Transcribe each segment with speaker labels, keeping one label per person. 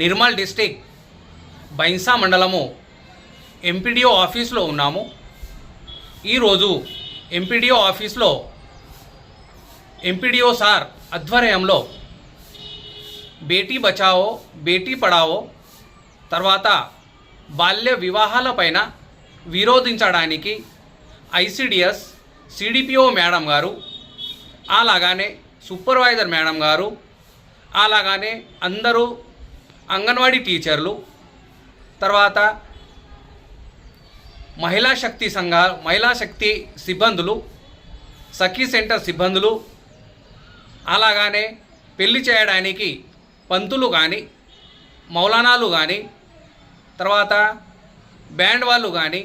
Speaker 1: Nirmal district Bhainsa మండలము MPDO ఆఫీస్లో ఉన్నాము. ఈరోజు ఎంపీడీఓ ఆఫీస్లో ఎంపీడీఓ సార్ ఆధ్వర్యంలో బేటీ బచావో బేటీ పడావో తర్వాత బాల్య వివాహాలపైన విరోధించడానికి ఐసిడిఎస్ సిడిపిఓ మేడం గారు అలాగానే సూపర్వైజర్ మేడం గారు అలాగానే అందరూ అంగన్వాడీ టీచర్లు తర్వాత మహిళా శక్తి సంఘాలు మహిళా శక్తి సిబ్బందులు సఖీ సెంటర్ సిబ్బందులు అలాగానే పెళ్ళి చేయడానికి పంతులు కానీ మౌలానాలు కానీ తర్వాత బ్యాండ్ వాళ్ళు కానీ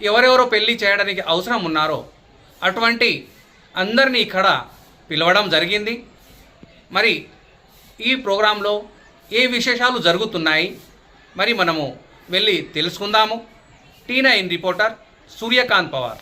Speaker 1: ఎవరెవరో పెళ్ళి చేయడానికి అవసరం ఉన్నారో అటువంటి అందరినీ ఇక్కడ పిలవడం జరిగింది. మరి ఈ ప్రోగ్రాంలో ఏ విశేషాలు జరుగుతున్నాయి? మరి మనము వెళ్ళి తెలుసుకుందాము. T nine reporter Suryakant Pawar.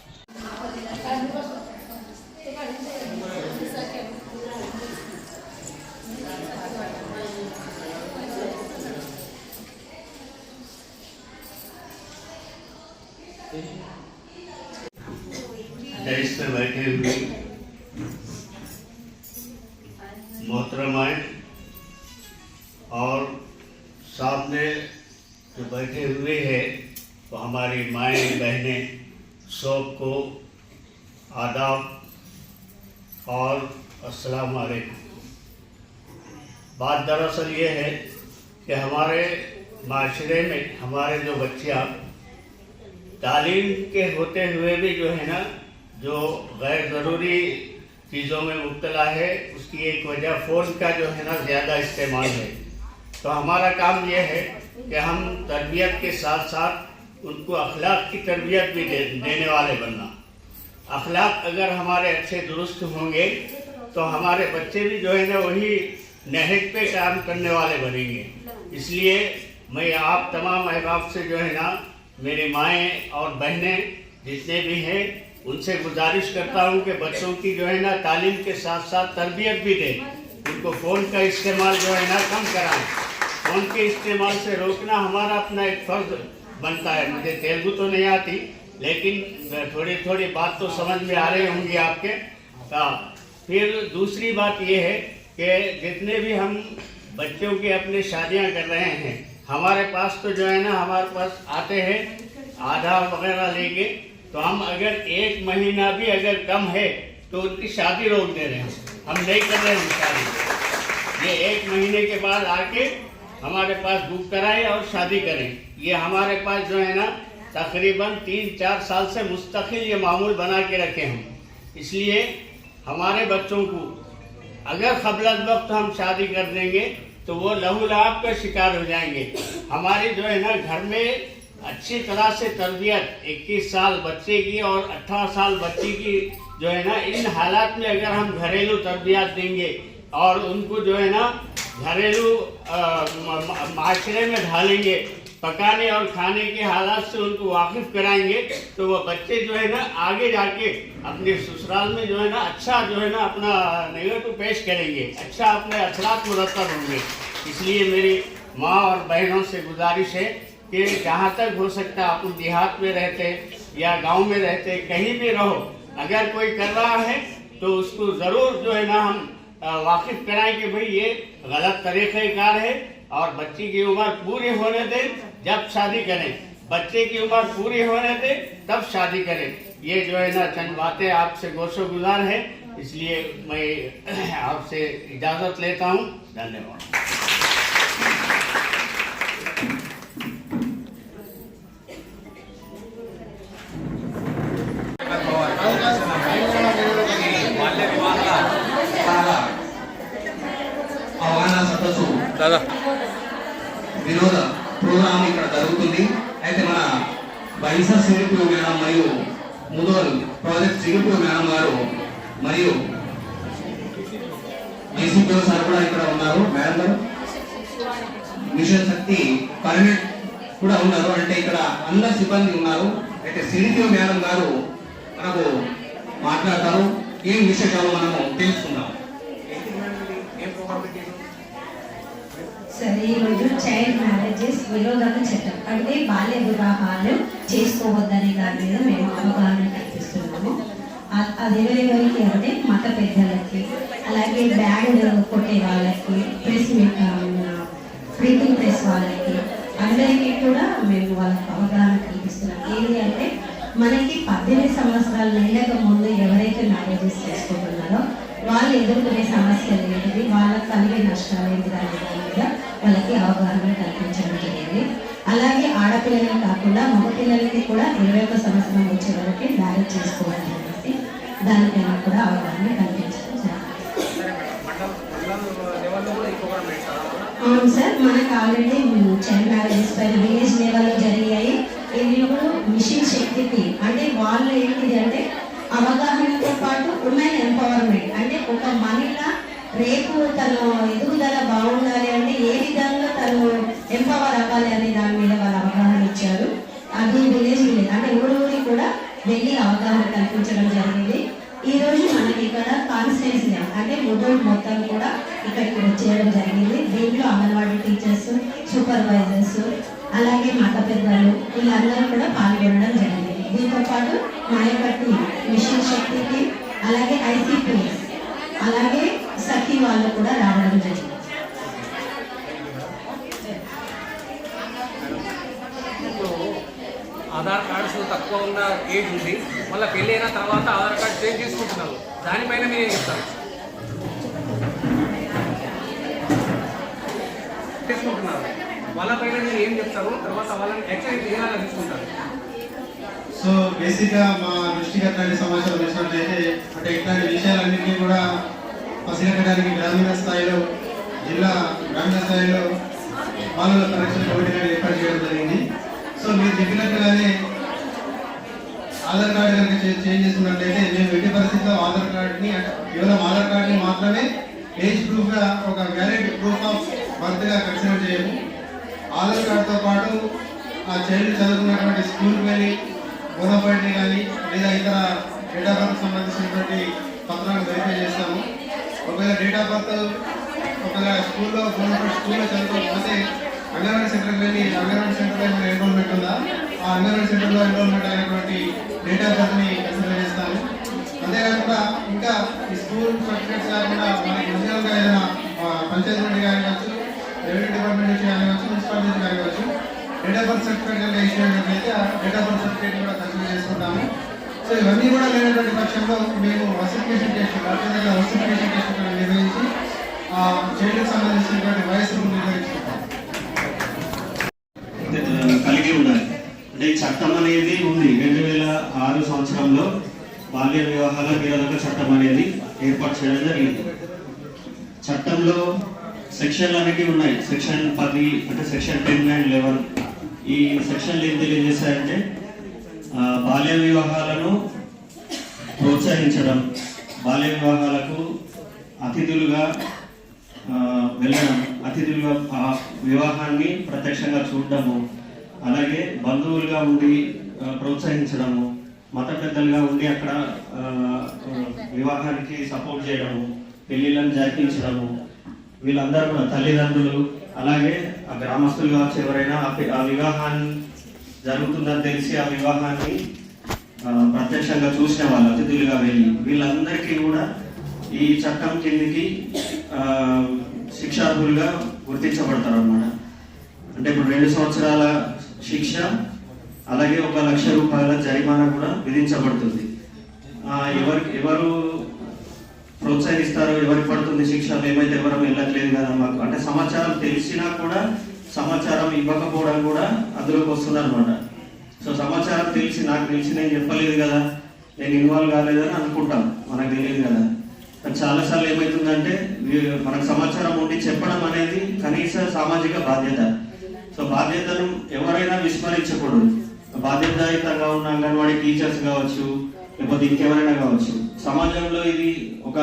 Speaker 2: మూత్రమాయి और सामने जो बैठे हुए हैं, वो तो हमारी माएँ, बहनें सबको आदाब और अस्सलाम वालेकुम। बात दरअसल ये है कि हमारे माशरे में, हमारे जो बच्चियाँ, तालीम के होते हुए भी जो है ना, जो गैर ज़रूरी चीज़ों में मुब्तला है, उसकी एक वजह फ़ोन का जो है ना, ज़्यादा इस्तेमाल है। तो हमारा काम यह है कि हम तरबियत के साथ साथ उनको अखलाक की तरबियत भी दे, देने वाले बनना। अखलाक अगर हमारे अच्छे दुरुस्त होंगे तो हमारे बच्चे भी जो है ना वही नहज पे काम करने वाले बनेंगे। इसलिए मैं आप तमाम अहबाब से जो है ना मेरी माएँ और बहनें जितने भी हैं उनसे गुजारिश करता हूँ कि बच्चों की जो है ना तालीम के साथ साथ तरबियत भी दें। उनको फ़ोन का इस्तेमाल जो है ना कम कराएँ। फ़ोन के इस्तेमाल से रोकना हमारा अपना एक फ़र्ज़ बनता है। मुझे तेलुगु तो नहीं आती, लेकिन थोड़ी थोड़ी बात तो समझ में आ रही होंगी आपके। हाँ फिर दूसरी बात ये है कि जितने भी हम बच्चों की अपनी शादियाँ कर रहे हैं, हमारे पास तो जो है ना, हमारे पास आते हैं, आधार वगैरह लेके तो हम अगर एक महीना भी अगर कम है तो उनकी शादी रोक दे रहे हैं। हम नहीं कर रहे हैं शादी। ये एक महीने के बाद आके हमारे पास बुक कराएँ और शादी करें। ये हमारे पास जो है ना, तकरीबन तीन, चार साल से मुस्तकिल ये मामूल बना के रखे हम इसलिए हमारे बच्चों को, अगर खबलत वक्त हम शादी कर देंगे तो वो लहू लाभ का शिकार हो जाएँगे। हमारी जो है ना, घर में अच्छी तरह से तरबियत 21 साल बच्चे की और 18 साल बच्ची की जो है ना, इन हालात में अगर हम घरेलू तरबियत देंगे और उनको जो है ना घरेलू माशरे में ढालेंगे। पकाने और खाने के हालात से उनको वाकिफ कराएँगे तो वो बच्चे जो है ना आगे जाके अपने ससुराल में जो है ना अच्छा जो है ना अपना नेगेटिव पेश करेंगे अच्छा अपने अखलाक मुरतब होंगे इसलिए मेरी माँ और बहनों से गुजारिश है कि जहाँ तक हो सकता अपन देहात में रहते या गाँव में रहते, कहीं भी रहो। अगर कोई कर रहा है तो उसको ज़रूर जो है ना हम वाकिफ कराएँ कि भाई ये गलत तरीक़ेकार है और बच्ची की उम्र पूरी होने दें जब शादी करें। बच्चे की उम्र पूरी होने दें तब शादी करें। ये जो है ना, चंद बातें आपसे गोशो गुजार है, इसलिए मैं आपसे इजाज़त लेता हूँ। धन्यवाद।
Speaker 3: బైసా సింగపూర్ మరియు ముదోల్ ప్రాజెక్ట్ సింగపూర్ మేడం గారు మరియు ఐసీపీ సార్ కూడా ఇక్కడ ఉన్నారు. మేడం గారు మిషన్ శక్తి పర్మనెంట్ కూడా ఉన్నారు. అంటే ఇక్కడ అందరు సిబ్బంది ఉన్నారు. అయితే సిడిపిఓ మేడం గారు మనకు మాట్లాడతారు. ఏం విశేషాలు మనము తెలుసుకుందాం.
Speaker 4: సరే ఈరోజు చైల్డ్ మ్యారేజెస్ విరోధక చట్టం. అంటే బాల్య వివాహాలు చేసుకోవద్దనే దాని మీద మేము అవగాహన కల్పిస్తున్నాము. అ- అది అంటే మత పెద్దలకి అలాగే బ్యాండ్ కొట్టే వాళ్ళకి ప్రెస్ ప్రింటింగ్ ప్రెస్ వాళ్ళకి అందరికీ కూడా మేము వాళ్ళకి అవగాహన కల్పిస్తున్నాం. ఏంటి అంటే మనకి పద్దెనిమిది సంవత్సరాలు నిండక ముందు ఎవరైతే మ్యారేజెస్ చేసుకుంటున్నారో వాళ్ళు ఎదుర్కొనే సమస్యలు ఏంటిది? వాళ్ళకి కలిగే నష్టాలు ఏంటి దాని మీద వాళ్ళకి అవగాహన కల్పించడం జరిగింది. అలాగే ఆడపిల్లలే కాకుండా మగ పిల్లలకి కూడా ఇరవై ఒక సంవత్సరం వచ్చే వరకు మ్యారేజ్ చేసుకోవాలి అనేసి దానిపైన కూడా అవగాహన కల్పించడం జరిగింది. అవును సార్ మనకు ఆల్రెడీ చైల్డ్ మ్యారేజెస్ పైన విలేజ్ లెవెల్లో జరిగాయి. ఇందులో కూడా మిషన్ శక్తికి అంటే వాళ్ళు ఏంటిది అంటే అవగాహనతో పాటు ఉమెన్ ఎంపవర్మెంట్ అంటే ఒక మహిళ రేపు తన ఎదుగుదల బాగుండాలి అంటే ఏ విధంగా తను ఎంపవర్ అవ్వాలి అనే దాని మీద వాళ్ళు అవగాహన ఇచ్చారు అది అంటే ఊరు కూడా వెళ్ళి అవగాహన కల్పించడం జరిగింది. ఈ రోజు మనకి ఇక్కడ కాన్స్టెన్సీ అంటే ముదోల్ మొత్తం కూడా ఇక్కడికి వచ్చేయడం జరిగింది. దీంట్లో అంగన్వాడీ టీచర్స్ సూపర్వైజర్స్ అలాగే మత పెద్దలు వీళ్ళందరూ కూడా పాల్గొనడం జరిగింది. దీంతో పాటు నాయకట్టి మిషన్ శక్తికి అలాగే ఐసీపీఎస్ అలాగే సఖీ వాళ్ళు కూడా రావడం జరిగింది
Speaker 1: ఇప్పుడు ఆధార్ కార్డ్స్ తక్కువ ఉన్న ఏజ్ ఉంది. మళ్ళీ పెళ్ళి అయిన తర్వాత ఆధార్ కార్డ్ చేంజ్ చేసుకుంటున్నారు. దానిపైన మీరు ఏం చెప్తారు? తీసుకుంటున్నారు వాళ్ళపైన మీరు ఏం చెప్తారు? తర్వాత వాళ్ళని ఎక్సైజ్ తీరాలని తీసుకుంటారు.
Speaker 5: సో బేసిక్గా మా దృష్టికి అట్లాంటి సమాచారం వచ్చినట్లయితే అంటే ఇట్లాంటి విషయాలన్నింటినీ కూడా పసిగట్టడానికి గ్రామీణ స్థాయిలో జిల్లా గ్రామీణ స్థాయిలో బాలల పరీక్షల కమిటీ ఏర్పాటు చేయడం జరిగింది. సో మీరు చెప్పినట్టుగానే ఆధార్ కార్డు కనుక చేంజ్ చేసుకున్నట్లయితే మేము ఎట్టి పరిస్థితిలో ఆధార్ కార్డుని అంటే కేవలం ఆధార్ కార్డుని మాత్రమే ఏజ్ ప్రూఫ్గా ఒక వ్యాలిడ్ ప్రూఫ్ ఆఫ్ బర్త్గా కన్సిడర్ చేయము. ఆధార్ కార్డుతో పాటు ఆ చైల్డ్ చదువుకున్నటువంటి స్కూల్కి వెళ్ళి బోనఫైడ్ని కానీ లేదా ఇతర డేట్ ఆఫ్ బర్త్ సంబంధించినటువంటి పత్రాలు వెరిఫై చేస్తాము. ఒకవేళ డేట్ ఆఫ్ బర్త్ ఒకవేళ స్కూల్లో బోనఫైడ్ స్కూల్లో చదువుకోకపోతే అంగన్వాడీ సెంటర్కి వెళ్ళి అంగన్వాడీ సెంటర్లో ఏమైనా ఎన్రోల్మెంట్ ఉందా? ఆ అంగన్వాడీ సెంటర్లో ఎన్రోల్మెంట్ అయినటువంటి డేట్ ఆఫ్ బర్త్ని కన్సిడర్ చేస్తాము అంతేకాకుండా ఇంకా ఈ స్కూల్ సర్టిఫికేట్స్ కాకుండా మనకి ఒరిజినల్గా ఏదైనా ఆ, పంచాయతీ నుండి కావచ్చు రెవెన్యూ డిపార్ట్మెంట్ నుంచి కానివచ్చు మున్సిపాలిటీ నుంచి కానివచ్చు డేట్ ఆఫ్ బర్త్ సర్టిఫికేట్ కనుక ఇష్యూ అయినట్లయితే ఆ డేట్ ఆఫ్ బర్త్ సర్టిఫికేట్ కూడా కన్సిడర్ చేసుకుంటాము. సో ఇవన్నీ కూడా లేనటువంటి పక్షంలో మేము ossification test doctor ossification test నిర్వహించి చైల్డ్కి సంబంధించినటువంటి వయసును నిర్వహించుకుంటాం
Speaker 6: కలిగి ఉండాలి. అంటే చట్టం అనేది ఉంది. రెండు వేల ఆరు సంవత్సరంలో బాల్య వివాహాల నిరోధక చట్టం అనేది ఏర్పాటు చేయడం జరిగింది. చట్టంలో సెక్షన్లు అనేవి ఉన్నాయి. సెక్షన్ పది అంటే సెక్షన్ టెన్ అండ్ లెవెన్. ఈ సెక్షన్లు ఏం తెలియజేశాయంటే బాల్య వివాహాలను ప్రోత్సహించడం బాల్య వివాహాలకు అతిథులుగా వెళ్ళడం అతిథులుగా వివాహాన్ని ప్రత్యక్షంగా చూడడము అలాగే బంధువులుగా ఉండి ప్రోత్సహించడము మత పెద్దలుగా ఉండి అక్కడ వివాహానికి సపోర్ట్ చేయడము పెళ్ళిళ్ళను జరిపించడము వీళ్ళందరూ కూడా తల్లిదండ్రులు అలాగే ఆ గ్రామస్తులు కావచ్చు ఎవరైనా ఆ వివాహాన్ని జరుగుతుందని తెలిసి ఆ వివాహాన్ని ప్రత్యక్షంగా చూసిన వాళ్ళు అతిథులుగా వెళ్ళి వీళ్ళందరికీ కూడా ఈ చట్టం కిందికి శిక్షార్హులుగా గుర్తించబడతారు అన్నమాట అంటే ఇప్పుడు రెండు సంవత్సరాల శిక్ష అలాగే ఒక లక్ష రూపాయల జరిమానా కూడా విధించబడుతుంది. ఎవరు ఎవరికి ఎవరు ప్రోత్సహిస్తారు ఎవరికి పడుతుంది శిక్ష మేమైతే ఎవరు వెళ్ళట్లేదు కదా మాకు. అంటే సమాచారం తెలిసినా కూడా సమాచారం ఇవ్వకపోవడం కూడా అందులోకి వస్తుంది అనమాట సో సమాచారం తెలిసి నాకు తెలిసి నేను చెప్పలేదు కదా. నేను ఇన్వాల్వ్ కాలేదని అనుకుంటాం. మనకు తెలియదు కదా. చాలాసార్లు ఏమవుతుందంటే మనకు సమాచారం ఉండి చెప్పడం అనేది కనీస సామాజిక బాధ్యత. సో బాధ్యతను ఎవరైనా విస్మరించకూడదు. బాధ్యతాయుతంగా ఉన్న అంగన్వాడీ టీచర్స్ కావచ్చు లేకపోతే ఇంకెవరైనా కావచ్చు. సమాజంలో ఇది ఒక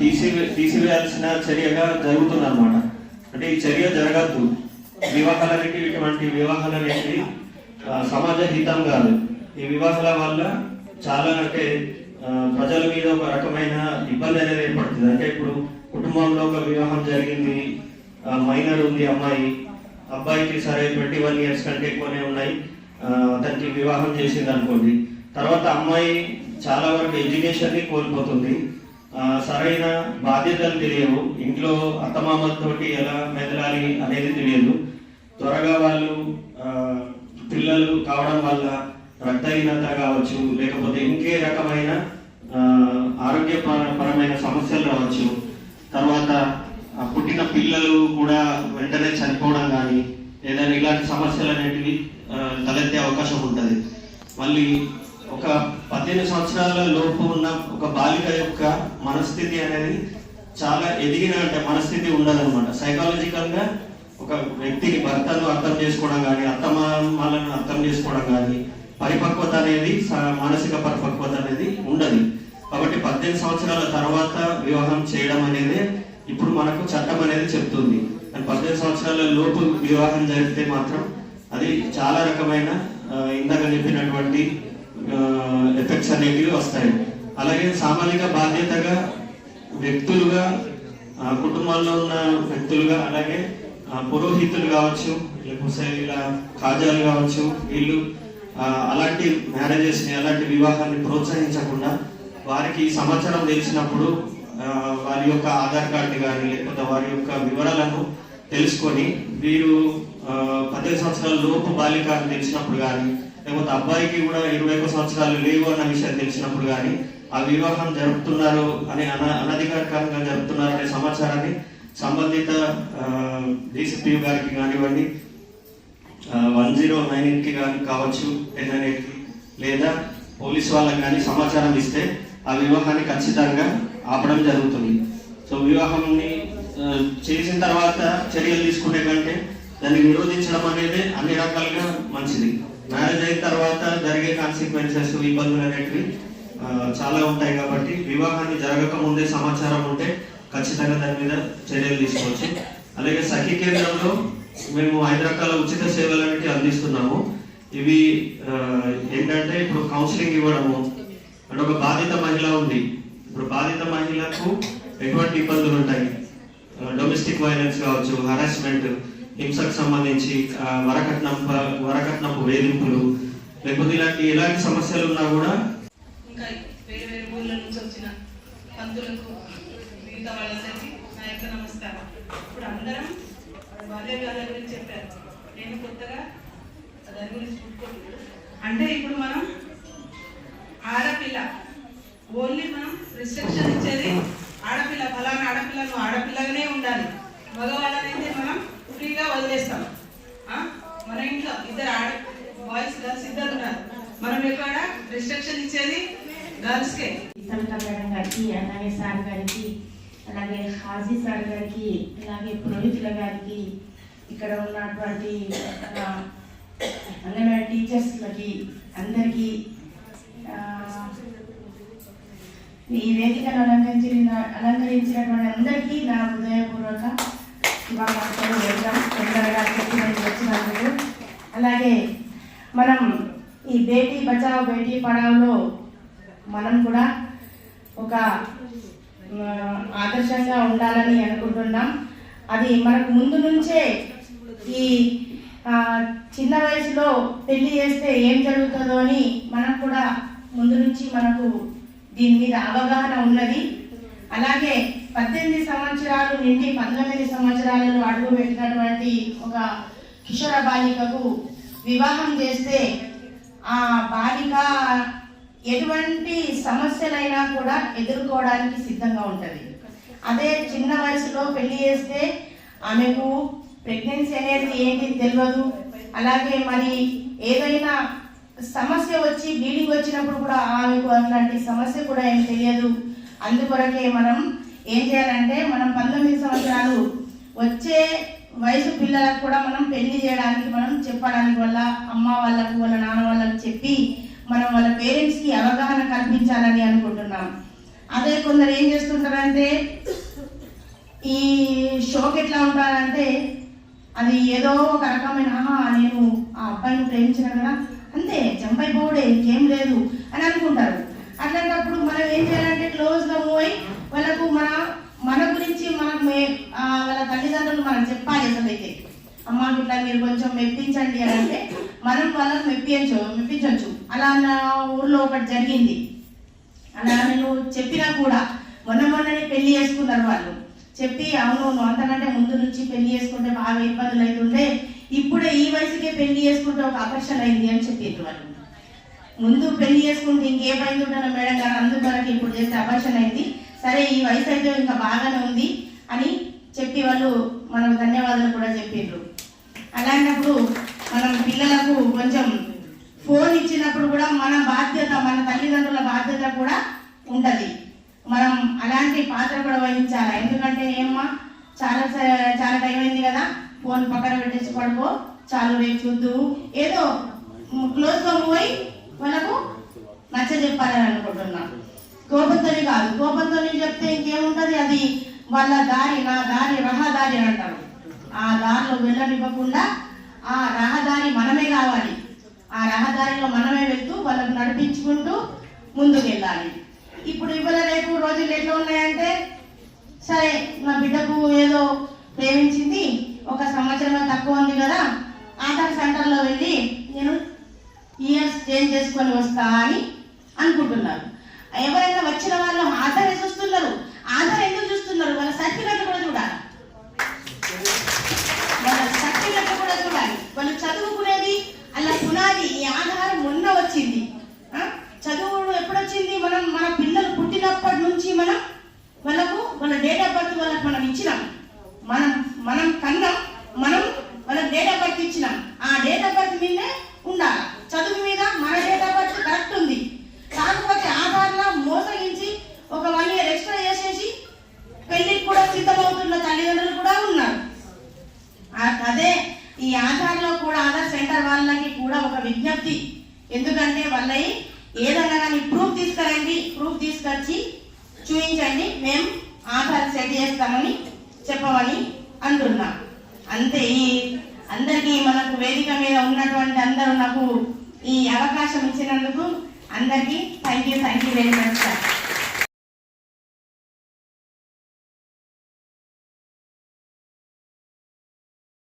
Speaker 6: తీసి తీసివేయాల్సిన చర్యగా జరుగుతుంది అనమాట అంటే ఈ చర్య జరగద్దు. వివాహాల వివాహాలన్నిటి ఇటువంటి వివాహాల ఆ, సమాజ హితం కాదు. ఈ వివాహాల వల్ల చాలా అంటే ప్రజల మీద ఒక రకమైన ఇబ్బంది అనేది ఏర్పడుతుంది. అంటే ఇప్పుడు కుటుంబంలో ఒక వివాహం జరిగింది మైనర్ ఉంది అమ్మాయి అబ్బాయికి సరే ట్వంటీ వన్ ఇయర్స్ కంటే ఎక్కువనే ఉన్నాయి. అతనికి వివాహం చేసింది అనుకోండి. తర్వాత అమ్మాయి చాలా వరకు ఎడ్యుకేషన్ని కోల్పోతుంది. సరైన బాధ్యతలు తెలియవు. ఇంట్లో అత్తమామలతోటి ఎలా మెదలాలి అనేది తెలియదు. త్వరగా వాళ్ళు పిల్లలు కావడం వల్ల రక్తహీనత కావచ్చు లేకపోతే ఇంకే రకమైన ఆరోగ్యపరమైన సమస్యలు రావచ్చు. తర్వాత పుట్టిన పిల్లలు కూడా వెంటనే చనిపోవడం కానీ ఏదైనా ఇలాంటి సమస్యలు అనేటివి తలెత్తే అవకాశం ఉంటుంది. మళ్ళీ ఒక పద్దెనిమిది సంవత్సరాల లోపు ఉన్న ఒక బాలిక యొక్క మనస్థితి అనేది చాలా ఎదిగిన అంటే మనస్థితి ఉండదన్నమాట. సైకాలజికల్గా ఒక వ్యక్తికి భర్తను అర్థం చేసుకోవడం కానీ అత్తమాలను అర్థం చేసుకోవడం కానీ పరిపక్వత అనేది మానసిక పరిపక్వత అనేది ఉండదు. కాబట్టి పద్దెనిమిది సంవత్సరాల తర్వాత వివాహం చేయడం అనేది ఇప్పుడు మనకు చట్టం అనేది చెప్తుంది. పద్దెనిమిది సంవత్సరాల లోపు వివాహం జరిగితే మాత్రం అది చాలా రకమైన ఇందాక చెప్పినటువంటి ఎఫెక్ట్స్ అనేవి వస్తాయి. అలాగే సామాజిక బాధ్యతగా వ్యక్తులుగా కుటుంబాల్లో ఉన్న వ్యక్తులుగా అలాగే పురోహితులు కావచ్చు లేకపోతే ఇలా కాజాలు కావచ్చు వీళ్ళు అలాంటి మ్యారేజెస్ని అలాంటి వివాహాన్ని ప్రోత్సహించకుండా వారికి ఈ సమాచారం తెలిసినప్పుడు వారి యొక్క ఆధార్ కార్డు కానీ లేకపోతే వారి యొక్క వివరాలను తెలుసుకొని వీరు పద్దెనిమిది సంవత్సరాల లోపు బాలిక అని తెలిసినప్పుడు కానీ లేకపోతే అబ్బాయికి కూడా ఇరవై ఒక సంవత్సరాలు లేవు అన్న విషయం తెలిసినప్పుడు కానీ ఆ వివాహం జరుపుతున్నారు అనే అన అనధికారికంగా జరుపుతున్నారు అనే సమాచారాన్ని సంబంధిత డీసీపీ గారికి కానివ్వండి వన్ జీరో నైన్కి కానీ కావచ్చు టెన్ లేదా పోలీస్ వాళ్ళకి కానీ సమాచారం ఇస్తే ఆ వివాహాన్ని ఖచ్చితంగా ఆపడం జరుగుతుంది. సో వివాహంని చేసిన తర్వాత చర్యలు తీసుకునే కంటే దాన్ని నిరోధించడం అనేది అన్ని రకాలుగా మంచిది. మ్యారేజ్ అయిన తర్వాత జరిగే కాన్సిక్వెన్సెస్ ఇబ్బందులు అనేటివి చాలా ఉంటాయి కాబట్టి వివాహాన్ని జరగక ముందే సమాచారం ఉంటే ఖచ్చితంగా దాని మీద చర్యలు తీసుకోవచ్చు. అలాగే సఖీ కేంద్రంలో మేము ఐదు రకాల ఉచిత సేవలు అనేవి అందిస్తున్నాము. ఇవి ఏంటంటే ఇప్పుడు కౌన్సిలింగ్ ఇవ్వడము అంటే ఒక బాధిత మహిళ ఉంది. ఇప్పుడు బాధిత మహిళకు ఎటువంటి ఇబ్బందులు ఉంటాయి? డొమెస్టిక్ వైలెన్స్ కావచ్చు హరాస్మెంట్ హింసకు సంబంధించి వరకట్నం వరకట్నపు వేధింపులు లేకపోతే ఇలాంటి ఎలాంటి సమస్యలు ఉన్నా కూడా
Speaker 7: ఇంకా వేరే వేరే ఊళ్ళ నుంచి వచ్చిన పంతులకు మిగతా వాళ్ళందరికీ నా యొక్క నమస్కారం. ఇప్పుడు అందరం బాల్య వివాహాల గురించి చెప్పారు. నేను కొత్తగా దాని గురించి అంటే ఇప్పుడు మనం ఆడపిల్ల ఓన్లీ మనం రిస్ట్రిక్షన్ ఇచ్చేది ఆడపిల్ల ఫలానా ఆడపిల్ల నువ్వు ఆడపిల్లగానే ఉండాలి. మగవాళ్ళనైతే మనం ఫ్రీగా వదిలేస్తాం. మన ఇంట్లో ఇద్దరు ఆడ బాయ్స్ గర్ల్స్ ఇద్దరు ఉన్నారు. మనం ఎక్కడ రిస్ట్రిక్షన్ ఇచ్చేది? గర్ల్స్కే
Speaker 8: సవిత మేడం గారికి అలాగే సార్ గారికి అలాగే హాజీ సార్ గారికి అలాగే పురోహితుల గారికి ఇక్కడ ఉన్నటువంటి అంగన్వాడీ టీచర్స్లకి అందరికీ ఈ వేదికను అలంకరించిన అలంకరించినటువంటి అందరికీ నా హృదయపూర్వక శుభాకాంక్షలు వేద్దాం తొందరగా చెప్పినట్టు వచ్చినందుకు. అలాగే మనం ఈ బేటీ బచావ్ బేటీ పడావ్లో మనం కూడా ఒక ఆదర్శంగా ఉండాలని అనుకుంటున్నాం. అది మనకు ముందు నుంచే ఈ చిన్న వయసులో పెళ్ళి చేస్తే ఏం జరుగుతుందో అని మనం కూడా ముందు నుంచి మనకు దీని మీద అవగాహన ఉన్నది. అలాగే పద్దెనిమిది సంవత్సరాలు నిండి పంతొమ్మిది సంవత్సరాలలో అడుగు పెట్టినటువంటి ఒక కిషోర బాలికకు వివాహం చేస్తే ఆ బాలిక ఎటువంటి సమస్యలైనా కూడా ఎదుర్కోవడానికి సిద్ధంగా ఉంటుంది. అదే చిన్న వయసులో పెళ్ళి చేస్తే ఆమెకు ప్రెగ్నెన్సీ అనేది ఏంటి తెలియదు అలాగే మరి ఏదైనా సమస్య వచ్చి బ్లీడింగ్ వచ్చినప్పుడు కూడా ఆమెకు అలాంటి సమస్య కూడా ఏం తెలియదు. అందుకొరకే మనం ఏం చేయాలంటే మనం పంతొమ్మిది సంవత్సరాలు వచ్చే వయసు పిల్లలకు కూడా మనం పెళ్ళి చేయడానికి మనం చెప్పడానికి వల్ల అమ్మ వాళ్ళకు వాళ్ళ నాన్న వాళ్ళకు చెప్పి మనం వాళ్ళ పేరెంట్స్కి అవగాహన కల్పించాలని అనుకుంటున్నాం. అదే కొందరు ఏం చేస్తుంటారంటే ఈ షోక్ ఎట్లా ఉంటారంటే అది ఏదో ఒక రకమైన నేను ఆ అబ్బాయిని ప్రేమించిన కదా అంతే చంపైపోడే ఇంకేం లేదు అని అనుకుంటారు. అట్లాంటప్పుడు మనం ఏం చేయాలంటే క్లోజ్గా మూవ్ అయి వాళ్ళకు మన మన గురించి మనకు వాళ్ళ తల్లిదండ్రులు మనం చెప్పాలి అసలైతే. అమ్మ ఇట్లా మీరు కొంచెం మెప్పించండి అని అంటే మనం వాళ్ళకి మెప్పించు మెప్పించవచ్చు అలా నా ఊర్లో ఒకటి జరిగింది. అలా నేను చెప్పినా కూడా మొన్న మొన్ననే పెళ్ళి చేసుకున్నారు వాళ్ళు. చెప్పి అవును నువ్వు అంతకంటే ముందు నుంచి పెళ్ళి చేసుకుంటే బాగా ఇబ్బందులు అవుతుండే ఇప్పుడే ఈ వయసుకే పెళ్ళి చేసుకుంటే ఒక ఆకర్షణ అయింది అని చెప్పిండ్రు వాళ్ళు. ముందు పెళ్ళి చేసుకుంటే ఇంకే పని ఉంటాను మేడం గారు అందువరకు ఇప్పుడు చేస్తే అపర్షన్ అయింది. సరే ఈ వయసు అయితే ఇంకా బాగానే ఉంది అని చెప్పి వాళ్ళు మనం ధన్యవాదాలు కూడా చెప్పిండ్రు అలాంటప్పుడు మనం పిల్లలకు కొంచెం ఫోన్ ఇచ్చినప్పుడు కూడా మన బాధ్యత మన తల్లిదండ్రుల బాధ్యత కూడా ఉంటుంది. మనం అలాంటి పాత్ర కూడా వహించాలి? ఎందుకంటే ఏమ్మా చాలా చాలా టైం అయింది కదా. ఫోన్ పక్కన పెట్టేసి పడుకో. చాలు రేపు చూద్దు. ఏదో క్లోజ్ పోయి మూవ్ వాళ్ళకు నచ్చ చెప్పాలని అనుకుంటున్నా. కోపంతో కాదు. కోపంతో చెప్తే ఇంకేముంటది? అది వాళ్ళ దారి నా దారి రహదారి అని అంటారు. ఆ దారిలో వెళ్ళనివ్వకుండా ఆ రహదారి మనమే కావాలి. ఆ రహదారిలో మనమే వెళ్తూ వాళ్ళకు నడిపించుకుంటూ ముందుకు వెళ్ళాలి ఇప్పుడు ఇవాళ రేపు రోజులు ఎట్లా ఉన్నాయంటే సరే నా బిడ్డకు ఏదో ప్రేమించింది ఒక సంవత్సరం తక్కువ ఉంది కదా ఆధార్ సెంటర్లో వెళ్ళి నేను ఇయర్స్ చేంజ్ చేసుకొని వస్తా అని అనుకుంటున్నారు. ఎవరైనా వచ్చిన వాళ్ళు ఆధార్ వేసి వస్తున్నారు ఆధార్ ఎందుకు చూస్తున్నారు వాళ్ళ సర్టిఫికెట్ కూడా చూడాలి వాళ్ళ సర్టిఫికెట్ కూడా చూడాలి వాళ్ళు చదువుకునేది అలా పునాది ఈ ఆధారం మొన్న వచ్చింది ఆ? చదువు ఎప్పుడు వచ్చింది మనం మన పిల్లలు పుట్టినప్పటి నుంచి మనం వాళ్ళకు వాళ్ళ డేట్ ఆఫ్ బర్త్ వాళ్ళకి మనం ఇచ్చినాం మనం మనం కన్నాం మనం వాళ్ళకి డేట్ ఆఫ్ బర్త్ ఇచ్చినాం ఆ డేట్ ఆఫ్ బర్త్ మీదే ఉండాలి చదువు మీద మన డేట్ ఆఫ్ బర్త్ కరెక్ట్ ఉంది కాకపోతే ఆధార్లో మోసగించి ఒక వన్ ఇయర్ ఎక్స్ట్రా చేసేసి పెళ్ళికి కూడా సిద్ధమవుతున్న తల్లిదండ్రులు కూడా ఉన్నారు ఆ- అదే ఈ ఆధార్లో కూడా ఆధార్ సెంటర్ వాళ్ళకి కూడా ఒక విజ్ఞప్తి. ఎందుకంటే వాళ్ళవి ఏదన్నా కానీ ప్రూఫ్ తీసుకురండి ప్రూఫ్ తీసుకొచ్చి చూపించండి మేము ఆధార్ సెట్ చేస్తామని చెప్పమని అంటున్నాం. అంతే ఈ అందరికీ మనకు వేదిక మీద ఉన్నటువంటి అందరూ నాకు ఈ అవకాశం ఇచ్చినందుకు అందరికీ thank you thank you very much sir